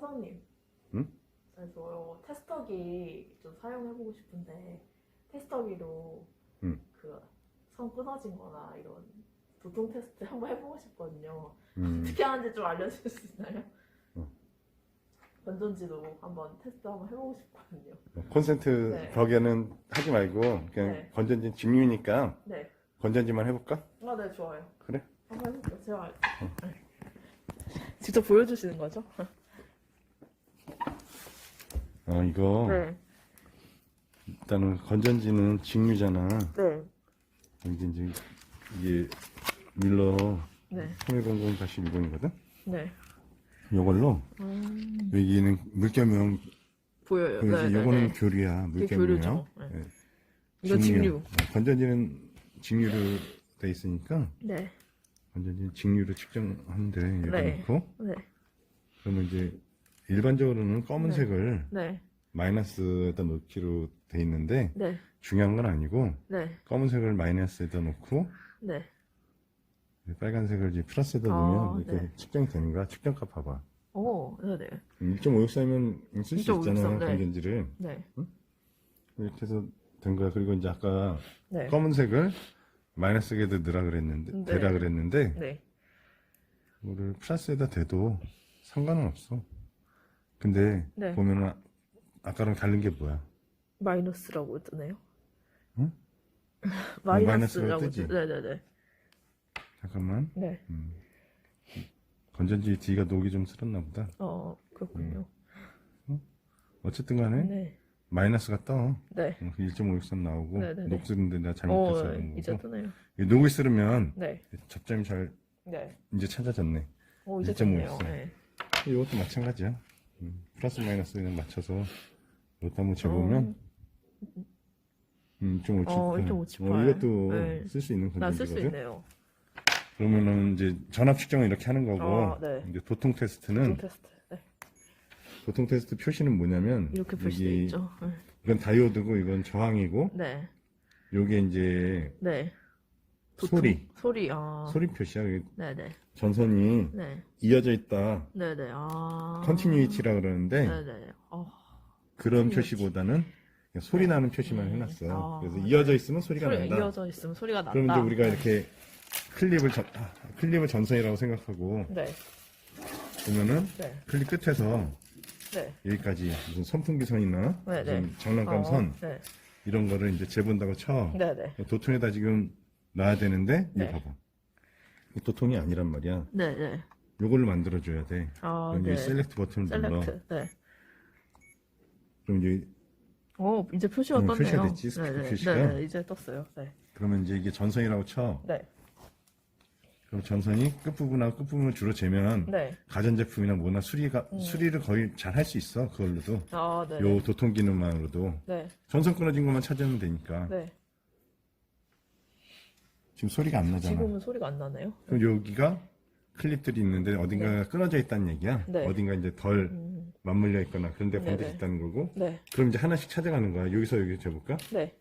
사장님. 응? 그래서 테스터기 좀 사용해보고 싶은데 테스터기로 응. 그선 끊어진 거나 이런 도통 테스트 한번 해보고 싶거든요. 음, 어떻게 하는지 좀 알려줄 수 있나요? 어. 건전지도 한번 테스트 한번 해보고 싶거든요. 콘센트 네. 벽에는 하지 말고 그냥 네. 건전지 직류니까 네. 건전지만 해볼까? 아, 네, 좋아요. 그래? 한번 해볼게요. 제가 네. 직접 보여주시는 거죠? 어 이거 네. 일단은 건전지는 직류잖아. 네. 이게 이제 이게 밀러 네. 3100-10이거든. 네. 이걸로 음, 여기는 물겸용 보여요. 네, 네, 요거는 네. 교류야 이게 물겸용. 교류죠. 네. 네. 이거 직류. 어, 건전지는 직류로 돼 있으니까 네. 건전지는 직류로 측정하는데 이렇게 네. 놓고 네. 그러면 이제 일반적으로는 검은색을 네. 마이너스에다 놓기로 돼 있는데 네. 중요한 건 아니고 네. 검은색을 마이너스에다 놓고 네. 빨간색을 이제 플러스에다 아, 놓으면 이렇게 네. 측정이 되는 거야. 측정값 봐봐. 오, 네네. 1.564면 쓸 수 1.563, 있잖아 네. 건전지를 네. 이렇게 해서 된 거야. 그리고 이제 아까 네. 검은색을 마이너스에다 넣으라 그랬는데 네. 대라 그랬는데 네. 이거를 플러스에다 대도 상관은 없어. 근데 네. 보면은 아- 아까랑 다른 게 뭐야? 마이너스라고 뜨네요. 응? 마이너스라고 뜨지? 뜨- 네네네. 잠깐만. 네. 음. 건전지 D가 녹이 좀 슬었나 보다. 어, 그렇군요. 어쨌든 간에 네. 마이너스가 떠. 네. 1.563 나오고 네네네. 녹슬는데 내가 어, 잘못해서 네. 그런 이제 거고. 뜨네요. 이 녹이 슬으면 네. 접점이 잘 네. 이제 찾아졌네. 오, 이제 1.5 뜨네요. 네. 이것도 마찬가지야. 음, 플러스 마이너스에 맞춰서 이것도 한번 재보면 음, 좀 어, 1.578. 1.578. 어, 이것도 네. 쓸 수 있는 나 쓸 수 건전지거든. 있네요. 그러면은 이제 전압 측정을 이렇게 하는 거고 아, 네. 이제 도통 테스트는 좀 테스트. 네. 도통 테스트 표시는 뭐냐면 이렇게 표시돼 여기 있죠. 네. 이건 다이오드고 이건 저항이고 네. 요게 이제 네. 소리 소리. 아. 소리 표시야. 여기 네네. 전선이 네. 이어져 있다. 네네. 아. 컨티뉴이티라 그러는데 네네. 어. 그런 continuity. 표시보다는 그냥 소리 나는 표시만 음. 해놨어. 아, 그래서 네. 이어져 있으면 소리가 소리 난다. 이어져 있으면 소리가 난다. 그럼 이제 우리가 이렇게 클립을 전, 아, 클립을 전선이라고 생각하고 네. 보면은 네. 클립 끝에서 네. 여기까지 무슨 선풍기 선이나 네, 네. 무슨 장난감 어, 선 네. 이런 거를 이제 재본다고 쳐. 네네. 도통에다 지금 놔야 되는데 이거 네. 봐봐. 이 도통이 아니란 말이야. 네 네. 요거를 만들어줘야 돼. 아, 그럼 네. 이제 셀렉트 버튼을 눌러. 셀렉트. 네. 그럼 이제 오, 이제 표시가 음, 떴네요. 표시가 됐지, 스피커 네 네. 표시가. 네 네. 이제 떴어요. 네. 그러면 이제 이게 전선이라고 쳐. 네. 그럼 전선이 끝부분하고 끝부분을 주로 재면 네. 가전제품이나 뭐나 수리가 음. 수리를 거의 잘 할 수 있어 그걸로도 아, 네. 요 도통 기능만으로도 네. 전선 끊어진 것만 찾으면 되니까 네. 지금 소리가 안 나잖아 지금은 소리가 안 나네요. 그럼 여기가 클립들이 있는데 어딘가가 끊어져 있다는 얘기야 네. 어딘가 이제 덜 음, 맞물려 있거나 그런 데 네네. 반드시 있다는 거고 네. 그럼 이제 하나씩 찾아가는 거야 여기서 여기 재볼까 네.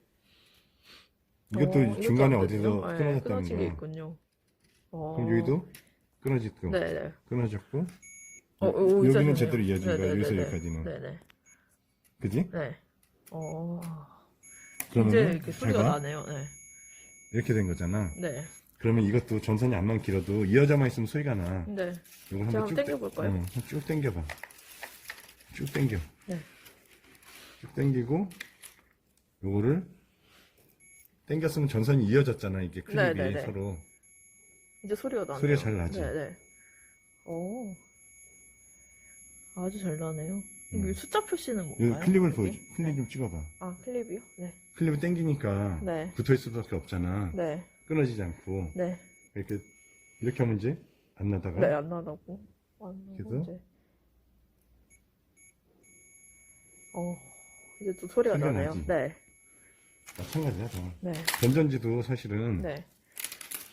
이것도 어, 이것도 중간에 안 어디서? 네, 끊어졌다는 끊어진 게 거야 있군요. 어. 그럼 여기도 끊어졌고 네네. 끊어졌고 어, 오, 이제 여기는 되네요. 제대로 이어진 거야 네네네네. 여기서 여기까지는 네네. 그지? 네. 어. 이제 그러면 이렇게 소리가 나네요. 네. 이렇게 된 거잖아 네. 그러면 이것도 전선이 안만 길어도 이어져만 있으면 소리가 나. 네. 이거 제가 한번 쭉 한번 당겨볼까요? 응, 쭉 당겨봐. 쭉 당겨. 네. 쭉 당기고 요거를 당겼으면 전선이 이어졌잖아. 이게 클립이 네, 네, 네. 서로. 이제 소리가 나네요. 소리가 잘 나지? 네네. 오. 아주 잘 나네요. 음. 여기 숫자 표시는 요 뭔가요? 클립을 여기? 보여. 클립 좀 찍어봐. 아, 클립이요? 네. 클립을 당기니까 네. 붙어 있을 수밖에 없잖아. 네. 끊어지지 않고 네. 이렇게 이렇게 하면 이제 안 나다가 네, 안 나다고. 안 나고 그래서? 이제. 어, 이제 또 소리가 소리가 나네요. 나지? 네. 마찬가지야. 다. 네. 건전지도 사실은 네.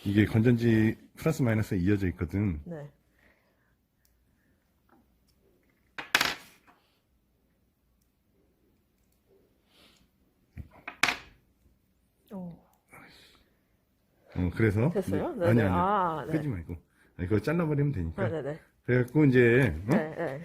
이게 건전지 플러스 마이너스에 이어져 있거든. 네. 어, 어, 그래서 됐어요? 네. 네네. 아니 아니 아, 네. 끄지 말고 아니, 그거 잘라버리면 되니까 네네네. 그래갖고 이제 어? 네, 네.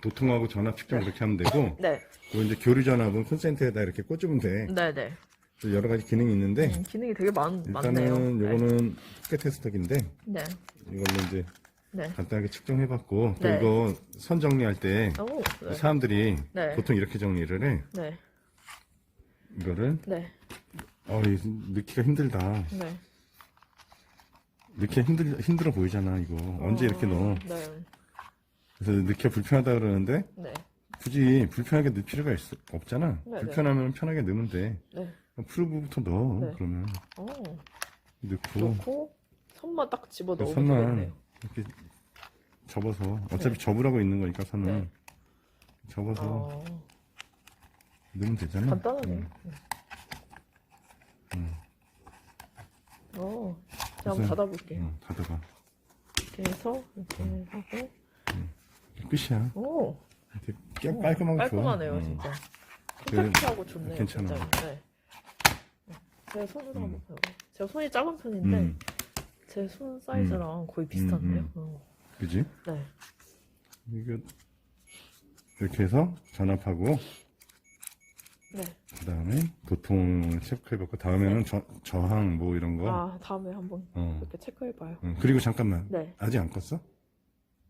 도통하고 전압 측정 이렇게 하면 되고 네. 또 이제 교류 전압은 콘센트에다 이렇게 꽂으면 돼. 네네. 또 여러 가지 기능이 있는데 음, 기능이 되게 많, 많네요. 일단은 요거는 포켓 테스터기인데 네. 이걸로 이제 네. 간단하게 측정해봤고 또 네. 이거 선 정리할 때 오, 네. 사람들이 네. 보통 이렇게 정리를 해. 네. 이거를 네. 어, 이 넣기가 힘들다. 네. 넣기가 힘들 힘들어 보이잖아 이거 언제 이렇게 넣어? 네. 그래서 넣기가 불편하다 그러는데 네. 굳이 불편하게 넣을 필요가 있, 없잖아. 네, 불편하면 편하게 넣으면 돼. 네. 프루브부터 넣어. 네. 그러면 오. 넣고 놓고 선만 딱 집어 그 넣으면 선만 되겠네요. 이렇게 접어서 어차피 네. 접으라고 있는 거니까 선은 네. 접어서 어, 넣으면 되잖아. 간단하네요. 음. 음. 어, 한번 닫아볼게요. 응, 닫아봐. 이렇게 해서 이렇게 하고 끝이야. 오, 깨- 깔끔하고 좋아. 깔끔하네요, 응. 진짜. 그- 컴팩트하고 좋네요. 괜찮아. 진짜. 네. 제 손으로 음. 한번 봐요. 제가 손이 작은 편인데 음, 제 손 사이즈랑 거의 비슷한데요. 음. 어. 그지? 네. 이거 이렇게 해서 전압하고 네. 그 다음에 도통을 체크해봤고 다음에는 저, 저항 뭐 이런 거. 아 다음에 한번 어. 이렇게 체크해봐요. 응, 그리고 잠깐만. 네. 아직 안 껐어?